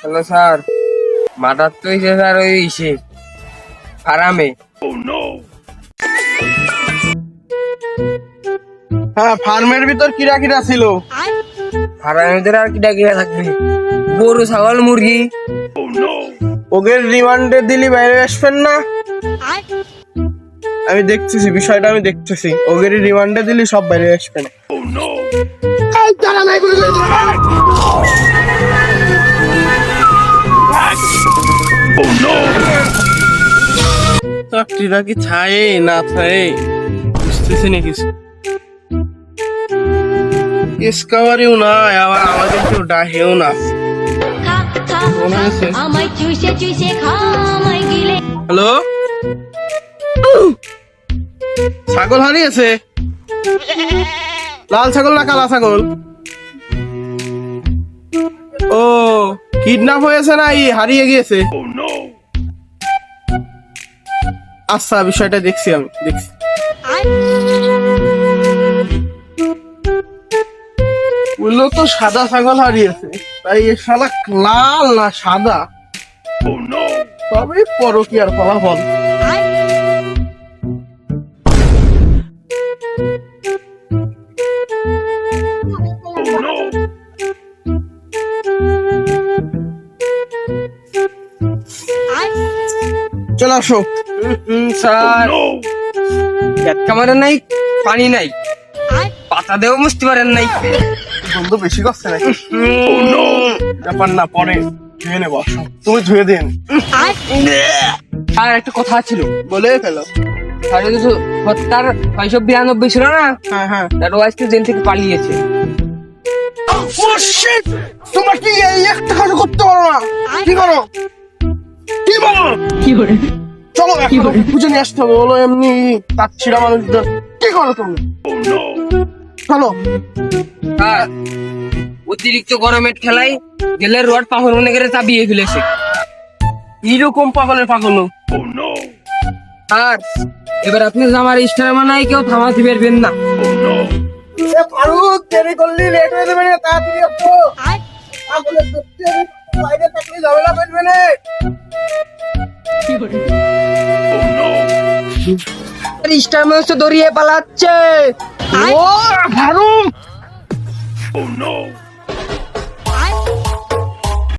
Hello sir. Murder তো হয়েছে sir ওই ইসে ফার্মে। হ্যাঁ ফার্মের ভিতর কিরা কিরা ছিল। ফার্মের ভিতরে আর কিটা কিটা থাকবে। গরু ছাগল মুরগি। ওদের রিমান্ডে দিলি বাইরে আসবেন না? আমি দেখতেছি বিষয়টা আমি দেখতেছি। ওদের রিমান্ডে দিলি সব বাইরে আসবেন। এই চাকরিটা কি ছায়ে না ছায়ে বুঝতেছি না কিছু। ডিসকাভারিও না আবার আমাদের কেউ ডাহেও না। হ্যালো? ছাগল হারিয়েছে? লাল ছাগল না কালা ছাগল? ও কিডন্যাপ হয়েছে না ই হারিয়ে গিয়েছে। আচ্ছা বিষয়টা দেখছি আমি দেখছি। বলল তো সাদা ছাগল হারিয়েছে তাই এ শালা লাল না সাদা। তবে পরকিয়ার ফলাফল। চলে আসো। স্যার। এক কামারে নাই পানি নাই। পাতা দেও মুছতে পারেন নাই। বন্ধু বেশি করছে নাকি? ব্যাপার না পরে ধুয়ে নেব আসো। তুমি ধুয়ে দিন। আর একটা কথা ছিল। বলে ফেলো। ওই যে হত্যার ছয়শো বিরানব্বই ছিল না? হ্যাঁ হ্যাঁ। তার ওয়াইফ তো জেল থেকে পালিয়েছে। Oh! তোমরা কি এই একটা কাজ করতে পারো না? কি করো? কি বলো? চলো এখন খুঁজে নিয়ে আসতে হবে। বলো এমনি তার ছিড়া মানুষদের। কি করো তুমি? চলো। স্যার অতিরিক্ত গরমের ঠেলায় জেলের রড পাথর মনে করে চাপিয়ে ফেলেছে। এইরকম পাগলের পাগল? স্যার এবার আপনি আমার স্টার মানায় কেউ থামাতে পারবেন না। ফারুক দেরি করলি লেট হয়ে যাবে না তাড়াতাড়ি স্টার মানুষ দড়িয়ে পালাচ্ছে। ও ফারুক